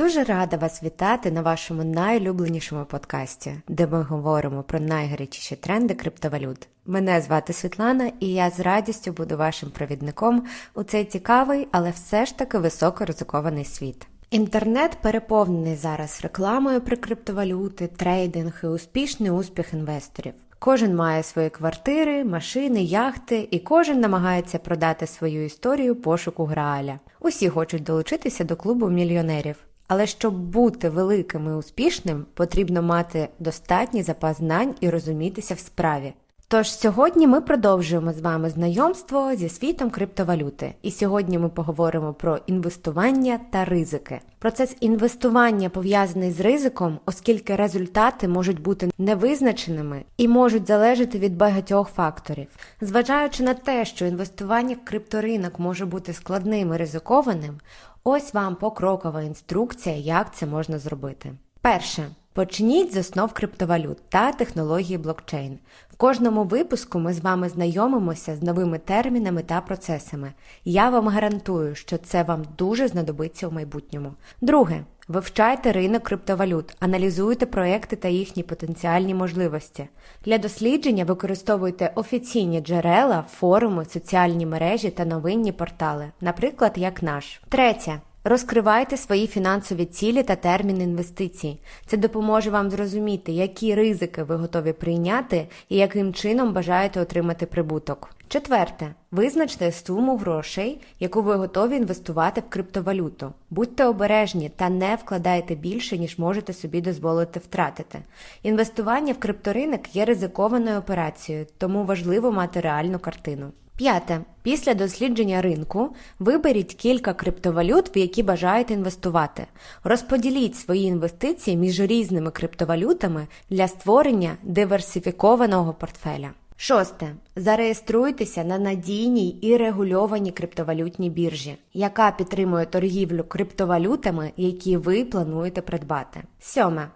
Дуже рада вас вітати на вашому найулюбленішому подкасті, де ми говоримо про найгарячіші тренди криптовалют. Мене звати Світлана, і я з радістю буду вашим провідником у цей цікавий, але все ж таки високоризикований світ. Інтернет переповнений зараз рекламою про криптовалюти, трейдинг і успішний успіх інвесторів. Кожен має свої квартири, машини, яхти, і кожен намагається продати свою історію пошуку Грааля. Усі хочуть долучитися до клубу мільйонерів. Але щоб бути великим і успішним, потрібно мати достатній запас знань і розумітися в справі. Тож сьогодні ми продовжуємо з вами знайомство зі світом криптовалюти. І сьогодні ми поговоримо про інвестування та ризики. Процес інвестування пов'язаний з ризиком, оскільки результати можуть бути невизначеними і можуть залежати від багатьох факторів. Зважаючи на те, що інвестування в крипторинок може бути складним і ризикованим, ось вам покрокова інструкція, як це можна зробити. Перше. Почніть з основ криптовалют та технології блокчейн. В кожному випуску ми з вами знайомимося з новими термінами та процесами. Я вам гарантую, що це вам дуже знадобиться у майбутньому. Друге. Вивчайте ринок криптовалют, аналізуйте проекти та їхні потенціальні можливості. Для дослідження використовуйте офіційні джерела, форуми, соціальні мережі та новинні портали, наприклад, як наш. Третє. Розкривайте свої фінансові цілі та терміни інвестицій. Це допоможе вам зрозуміти, які ризики ви готові прийняти і яким чином бажаєте отримати прибуток. Четверте, визначте суму грошей, яку ви готові інвестувати в криптовалюту. Будьте обережні та не вкладайте більше, ніж можете собі дозволити втратити. Інвестування в крипторинок є ризикованою операцією, тому важливо мати реальну картину. П'яте. Після дослідження ринку виберіть кілька криптовалют, в які бажаєте інвестувати. Розподіліть свої інвестиції між різними криптовалютами для створення диверсифікованого портфеля. Шосте. Зареєструйтеся на надійній і регульованій криптовалютній біржі, яка підтримує торгівлю криптовалютами, які ви плануєте придбати. Сьоме.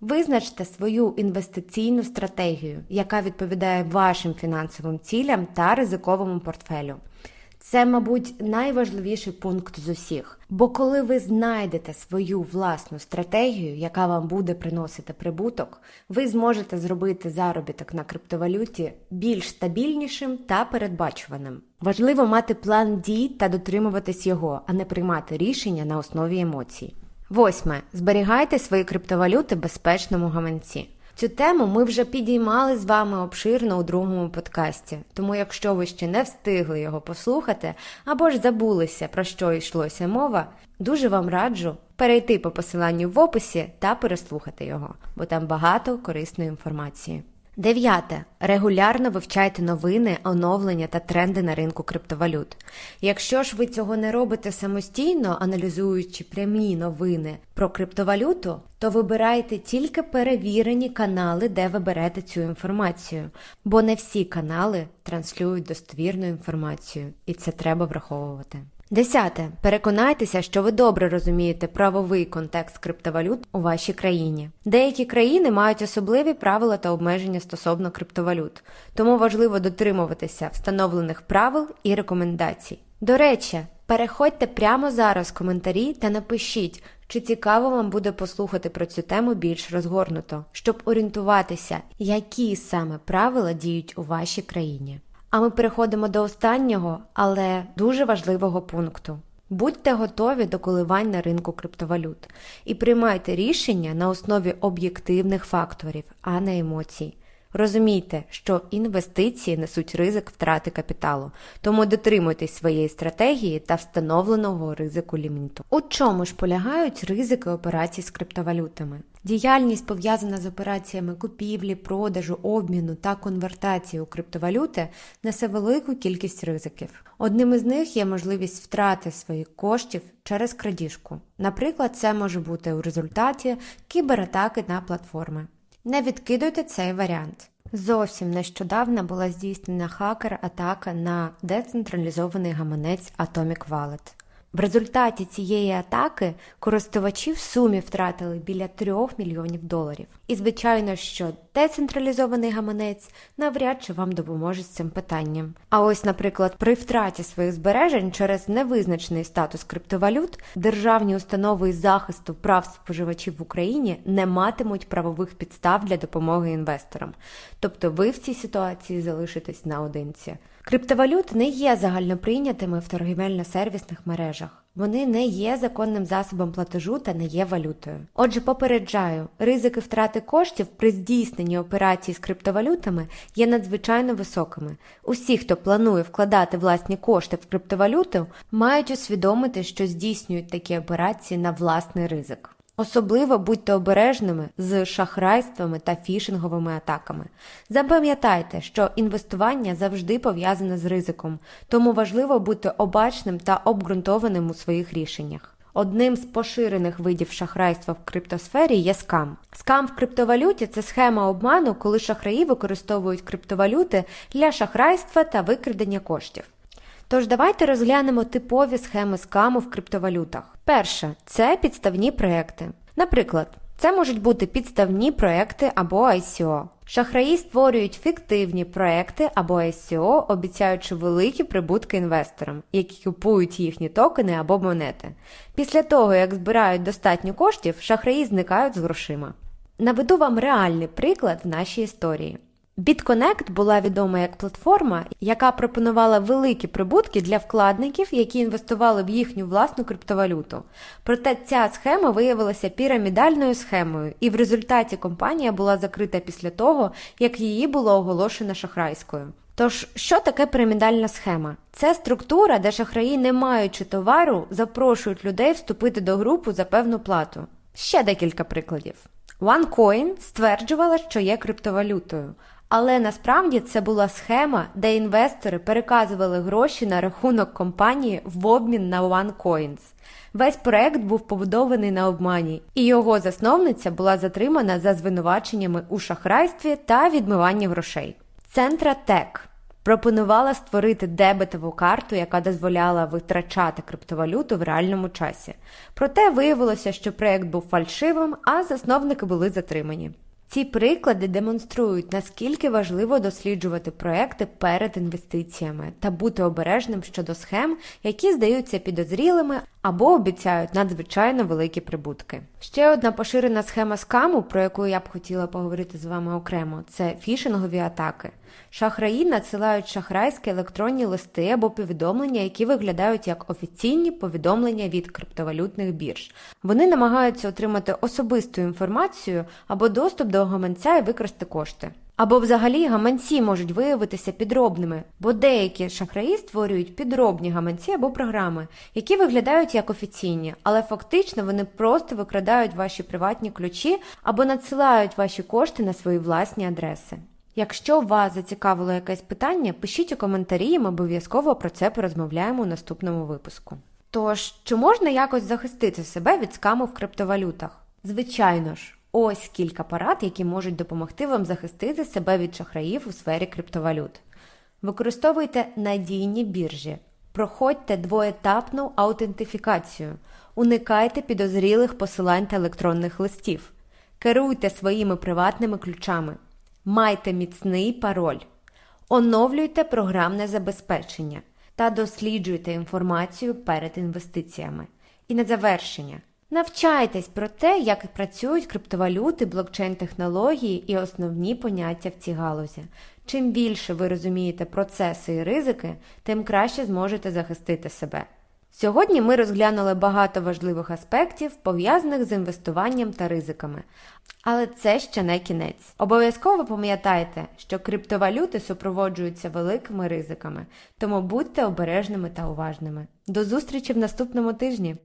Визначте свою інвестиційну стратегію, яка відповідає вашим фінансовим цілям та ризиковому портфелю. Це, мабуть, найважливіший пункт з усіх. Бо коли ви знайдете свою власну стратегію, яка вам буде приносити прибуток, ви зможете зробити заробіток на криптовалюті більш стабільнішим та передбачуваним. Важливо мати план дій та дотримуватись його, а не приймати рішення на основі емоцій. Восьме. Зберігайте свої криптовалюти в безпечному гаманці. Цю тему ми вже підіймали з вами обширно у другому подкасті, тому якщо ви ще не встигли його послухати або ж забулися, про що йшлося мова, дуже вам раджу перейти по посиланню в описі та переслухати його, бо там багато корисної інформації. Дев'яте. Регулярно вивчайте новини, оновлення та тренди на ринку криптовалют. Якщо ж ви цього не робите самостійно, аналізуючи прямі новини про криптовалюту, то вибирайте тільки перевірені канали, де ви берете цю інформацію, бо не всі канали транслюють достовірну інформацію, і це треба враховувати. Десяте. Переконайтеся, що ви добре розумієте правовий контекст криптовалют у вашій країні. Деякі країни мають особливі правила та обмеження стосовно криптовалют, тому важливо дотримуватися встановлених правил і рекомендацій. До речі, переходьте прямо зараз в коментарі та напишіть, чи цікаво вам буде послухати про цю тему більш розгорнуто, щоб орієнтуватися, які саме правила діють у вашій країні. А ми переходимо до останнього, але дуже важливого пункту. Будьте готові до коливань на ринку криптовалют і приймайте рішення на основі об'єктивних факторів, а не емоцій. Розумійте, що інвестиції несуть ризик втрати капіталу, тому дотримуйтесь своєї стратегії та встановленого ризику ліміту. У чому ж полягають ризики операцій з криптовалютами? Діяльність пов'язана з операціями купівлі, продажу, обміну та конвертації у криптовалюти несе велику кількість ризиків. Одним із них є можливість втрати своїх коштів через крадіжку. Наприклад, це може бути у результаті кібератаки на платформи. Не відкидуйте цей варіант. Зовсім нещодавно була здійснена хакер-атака на децентралізований гаманець Atomic Wallet. В результаті цієї атаки користувачі в сумі втратили біля 3 мільйонів доларів. І звичайно, що децентралізований гаманець навряд чи вам допоможе з цим питанням. А ось, наприклад, при втраті своїх збережень через невизначений статус криптовалют державні установи із захисту прав споживачів в Україні не матимуть правових підстав для допомоги інвесторам. Тобто ви в цій ситуації залишитесь наодинці. Криптовалюти не є загальноприйнятими в торгівельно-сервісних мережах. Вони не є законним засобом платежу та не є валютою. Отже, попереджаю, ризики втрати коштів при здійсненні операцій з криптовалютами є надзвичайно високими. Усі, хто планує вкладати власні кошти в криптовалюту, мають усвідомити, що здійснюють такі операції на власний ризик. Особливо будьте обережними з шахрайствами та фішинговими атаками. Запам'ятайте, що інвестування завжди пов'язане з ризиком, тому важливо бути обачним та обґрунтованим у своїх рішеннях. Одним з поширених видів шахрайства в криптосфері є скам. Скам в криптовалюті це схема обману, коли шахраї використовують криптовалюти для шахрайства та викрадення коштів. Тож давайте розглянемо типові схеми скаму в криптовалютах. Перше це підставні проекти. Наприклад, це можуть бути підставні проекти або ICO. Шахраї створюють фіктивні проекти або ICO, обіцяючи великі прибутки інвесторам, які купують їхні токени або монети. Після того, як збирають достатньо коштів, шахраї зникають з грошима. Наведу вам реальний приклад в нашій історії. BitConnect була відома як платформа, яка пропонувала великі прибутки для вкладників, які інвестували в їхню власну криптовалюту. Проте ця схема виявилася пірамідальною схемою, і в результаті компанія була закрита після того, як її було оголошено шахрайською. Тож, що таке пірамідальна схема? Це структура, де шахраї, не маючи товару, запрошують людей вступити до групи за певну плату. Ще декілька прикладів. OneCoin стверджувала, що є криптовалютою, але насправді це була схема, де інвестори переказували гроші на рахунок компанії в обмін на OneCoins. Весь проект був побудований на обмані, і його засновниця була затримана за звинуваченнями у шахрайстві та відмиванні грошей. Центра Тек пропонувала створити дебетову карту, яка дозволяла витрачати криптовалюту в реальному часі. Проте виявилося, що проект був фальшивим, а засновники були затримані. Ці приклади демонструють, наскільки важливо досліджувати проекти перед інвестиціями та бути обережним щодо схем, які здаються підозрілими або обіцяють надзвичайно великі прибутки. Ще одна поширена схема скаму, про яку я б хотіла поговорити з вами окремо, це фішингові атаки. Шахраї надсилають шахрайські електронні листи або повідомлення, які виглядають як офіційні повідомлення від криптовалютних бірж. Вони намагаються отримати особисту інформацію або доступ до гаманця і викрасти кошти. Або взагалі гаманці можуть виявитися підробними, бо деякі шахраї створюють підробні гаманці або програми, які виглядають як офіційні, але фактично вони просто викрадають ваші приватні ключі або надсилають ваші кошти на свої власні адреси. Якщо вас зацікавило якесь питання, пишіть у коментарі, ми обов'язково про це порозмовляємо у наступному випуску. Тож, чи можна якось захистити себе від скаму в криптовалютах? Звичайно ж, ось кілька порад, які можуть допомогти вам захистити себе від шахраїв у сфері криптовалют. Використовуйте надійні біржі, проходьте двоетапну аутентифікацію, уникайте підозрілих посилань та електронних листів, керуйте своїми приватними ключами. Майте міцний пароль, оновлюйте програмне забезпечення та досліджуйте інформацію перед інвестиціями. І на завершення. Навчайтесь про те, як працюють криптовалюти, блокчейн-технології і основні поняття в цій галузі. Чим більше ви розумієте процеси і ризики, тим краще зможете захистити себе. Сьогодні ми розглянули багато важливих аспектів, пов'язаних з інвестуванням та ризиками. Але це ще не кінець. Обов'язково пам'ятайте, що криптовалюти супроводжуються великими ризиками, тому будьте обережними та уважними. До зустрічі в наступному тижні!